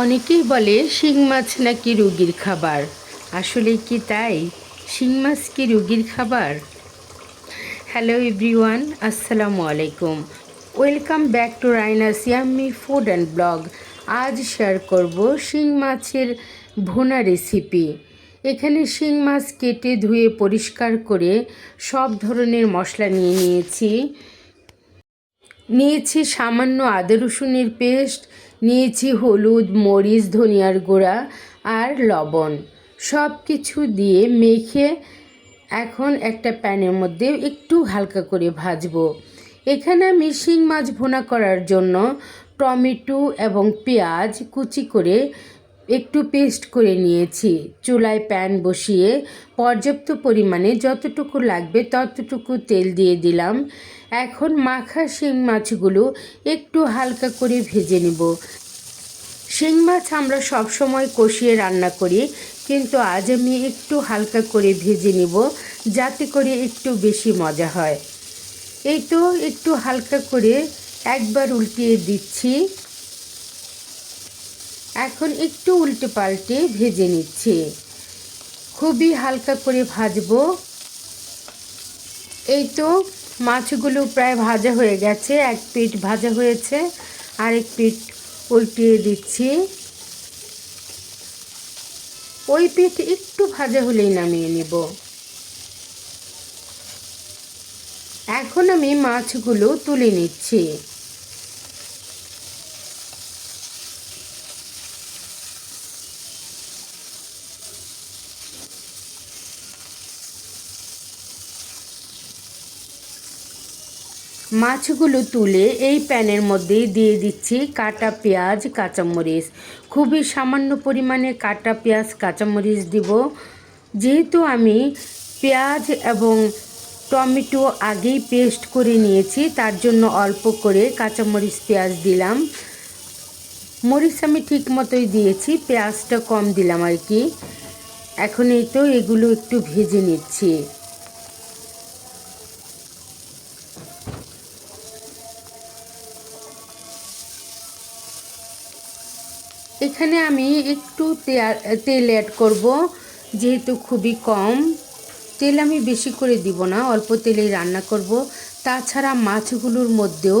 অনেকেই বলে শিং মাছ নাকি রুগীর খাবার। আসলে কি তাই? শিং মাছ কি রুগীর খাবার? হ্যালো এভরিওয়ান আসসালামু আলাইকুম। Welcome back to Raina's yummy food and blog আজ শেয়ার করব শিং মাছের ভোনা রেসিপি এখানে শিং মাছ কেটে ধুয়ে পরিষ্কার করে সব ধরনের মশলা নিয়ে নিয়েছি। নিয়েছি সামান্য আদা রসুনের পেস্ট নিয়েছি হলুদ, মরিচ, ধনিয়ার গুঁড়া আর লবণ। সব কিছু দিয়ে মেখে এখন একটা প্যানের মধ্যে একটু হালকা করে ভাজবো। এখানে আমি শিং মাছ ভোনা করার জন্য টমেটো এবং পেঁয়াজ কুচি করে একটু পেস্ট করে নিয়েছি। চুলায় প্যান বসিয়ে পর্যাপ্ত পরিমাণে যতটুকু লাগবে ততটুকু তেল দিয়ে দিলাম। এখন মাখা শিং মাছগুলো একটু হালকা করে ভেজে নিব। শিং মাছ আমরা সব সময় কষিয়ে রান্না করি, কিন্তু আজ আমি একটু হালকা করে ভেজে নিব, যাতে করে একটু বেশি মজা হয়। এই তো একটু হালকা করে একবার উল্টিয়ে দিচ্ছি। এখন একটু উল্টে পাল্টে ভেজে নিচ্ছি। খুবই হালকা করে ভাজবো। এই তো মাছগুলো প্রায় ভাজা হয়ে গেছে, এক পিঠ ভাজা হয়েছে, আরেক পিঠ উল্টিয়ে দিচ্ছি। ওই পিঠ একটু ভাজা হলেই নামিয়ে নিব। এখন আমি মাছগুলো তুলে নিচ্ছি। মাছগুলো তুলে এই প্যানের মধ্যে দিয়ে দিচ্ছি কাটা পেঁয়াজ, কাঁচামরিচ। খুবই সামান্য পরিমাণে কাটা পেঁয়াজ, কাঁচামরিচ দিব। যেহেতু আমি পেঁয়াজ এবং টমেটো আগেই পেস্ট করে নিয়েছি, তার জন্য অল্প করে কাঁচামরিচ পেঁয়াজ দিলাম। মরিচ আমি ঠিক মতোই দিয়েছি, পেঁয়াজটা কম দিলাম আর কি। এখন এই তো এগুলো একটু ভেজে নিচ্ছি। এখানে আমি একটু তেল অ্যাড করব, যেহেতু খুবই কম। তেল আমি বেশি করে দিব না, অল্প তেলেই রান্না করব। তাছাড়া মাছগুলোর মধ্যেও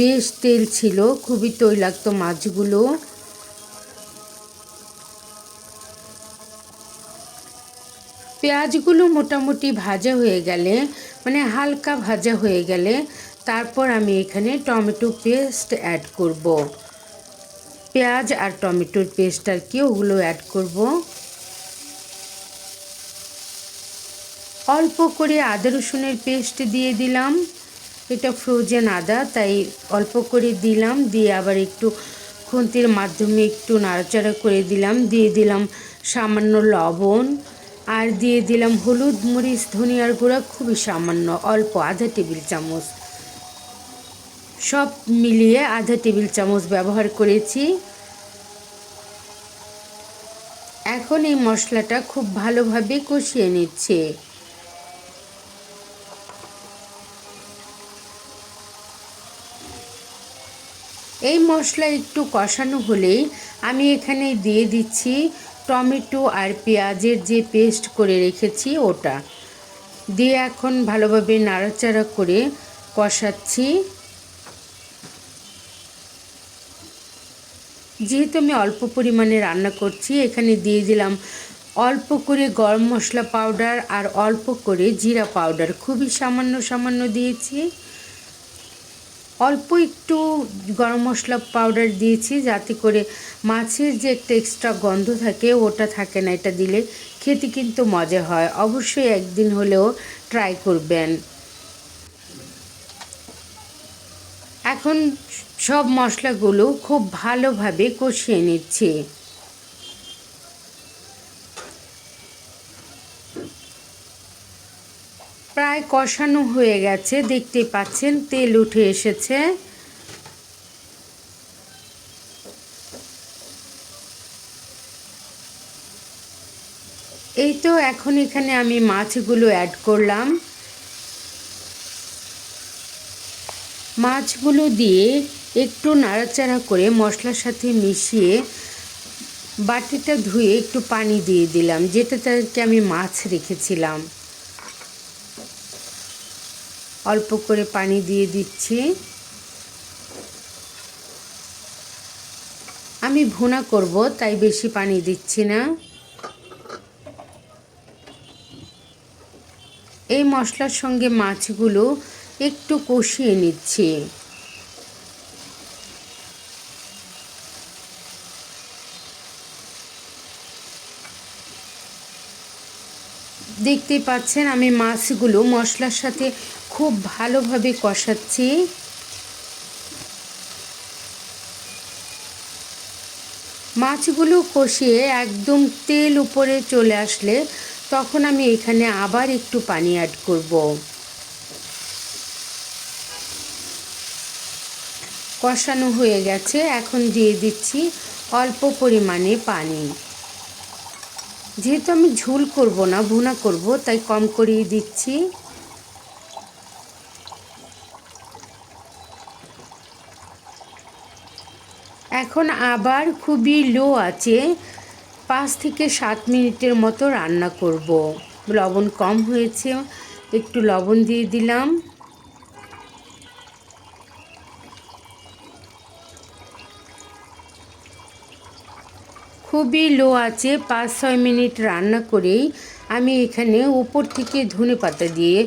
বেশ তেল ছিল, খুবই তৈলাক্ত মাছগুলো। পেঁয়াজগুলো মোটামুটি ভাজা হয়ে গেলে মানে হালকা ভাজা হয়ে গেলে, তারপর আমি এখানে টমেটো পেস্ট অ্যাড করব। পেঁয়াজ আর টমেটোর পেস্ট আর কি, ওগুলো অ্যাড করব। অল্প করে আদা রসুনের পেস্ট দিয়ে দিলাম। এটা ফ্রোজেন আদা, তাই অল্প করে দিলাম। দিয়ে আবার একটু খুন্তির মাধ্যমে একটু নাড়াচাড়া করে দিলাম। দিয়ে দিলাম সামান্য লবণ আর দিয়ে দিলাম হলুদ মরিচ, ধনিয়ার গুঁড়া, খুবই সামান্য, অল্প আধা টেবিল চামচ। সব মিলিয়ে আধা টেবিল চামচ ব্যবহার করেছি। এখন এই মশলাটা খুব ভালোভাবে কষিয়ে নিচ্ছে। এই মশলা একটু কষানো হলেই আমি এখানে দিয়ে দিচ্ছি টমেটো আর পেঁয়াজের যে পেস্ট করে রেখেছি ওটা। দিয়ে এখন ভালোভাবে নাড়াচাড়া করে কষাচ্ছি। যেহেতু আমি অল্প পরিমাণে রান্না করছি, এখানে দিয়ে দিলাম অল্প করে গরম মশলা পাউডার আর অল্প করে জিরা পাউডার। খুবই সামান্য সামান্য দিয়েছি। অল্প একটু গরম মশলা পাউডার দিয়েছি যাতে করে মাছের যে একটা এক্সট্রা গন্ধ থাকে, ওটা থাকে না এটা দিলে। খেতে কিন্তু মজা হয়। অবশ্যই একদিন হলেও ট্রাই করবেন। এখন সব মশলাগুলো খুব ভালোভাবে কষিয়ে নিচ্ছি। প্রায় কষানো হয়ে গেছে দেখতে পাচ্ছেন তেল উঠে এসেছে। এই তো এখন এখানে আমি মাছগুলো অ্যাড করলাম। মাছগুলো দিয়ে একটু নাড়াচাড়া করে মশলার সাথে মিশিয়ে বাটিটা ধুয়ে একটু পানি দিয়ে দিলাম, যেটাতে আমি মাছ রেখেছিলাম। অল্প করে পানি দিয়ে দিচ্ছি। আমি ভুনা করব, তাই বেশি পানি দিচ্ছি না। এই মশলার সঙ্গে মাছগুলো একটু কষিয়ে নিচ্ছি। দেখতে পাচ্ছেন, আমি মাছগুলো মশলার সাথে খুব ভালোভাবে কষাচ্ছি। মাছগুলো কষিয়ে একদম তেল উপরে চলে আসলে তখন আমি এখানে আবার একটু পানি অ্যাড করব। কষানো হয়ে গেছে। এখন দিয়ে দিচ্ছি অল্প পরিমাণে পানি। যেহেতু আমি ঝুল করব না, ভুনা করব, তাই কম করিয়ে দিচ্ছি। এখন আবার খুবই লো আছে পাঁচ থেকে সাত মিনিটের মতো রান্না করব। লবণ কম হয়েছে, একটু লবণ দিয়ে দিলাম। খুবই লো আছে, পাঁচ, ছয় মিনিট রান্না করেই আমি এখানে উপর থেকে ধনে পাতা দিয়ে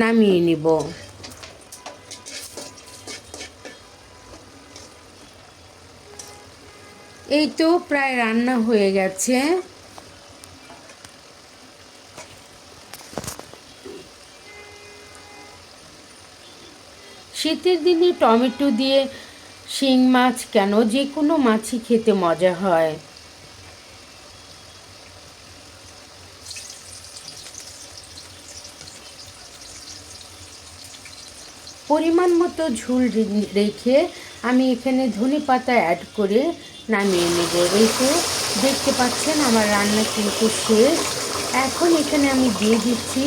নামিয়ে নেব। এই তো প্রায় রান্না হয়ে গেছে। শীতের দিনে টমেটো দিয়ে শিং মাছ কেন? যে কোনো মাছই খেতে মজা হয়। পরিমাণ মতো ঝুল রেখে আমি এখানে ধনে পাতা অ্যাড করে নামিয়ে নেব। রেখে দেখতে পাচ্ছেন আমার রান্না কিন্তু শেষ। এখন এখানে আমি দিয়ে দিচ্ছি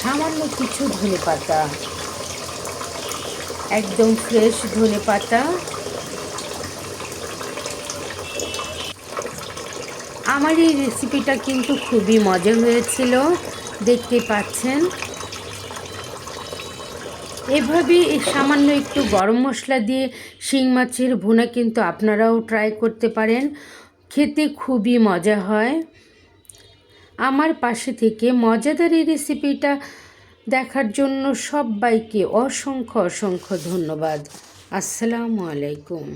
সামান্য কিছু ধনে পাতা। একদম ফ্রেশ ধনে পাতা। আমার এই রেসিপিটা কিন্তু খুবই মজা হয়েছিল। দেখতে পাচ্ছেন? এভাবে সামান্য একটু গরম মশলা দিয়ে শিং মাছের ভুনা কিন্তু আপনারাও ট্রাই করতে পারেন। খেতে খুবই মজা হয়। আমার পাশে থেকে মজাদার এই রেসিপিটা দেখার জন্য সবাইকে অসংখ্য অসংখ্য ধন্যবাদ। আসসালামু আলাইকুম।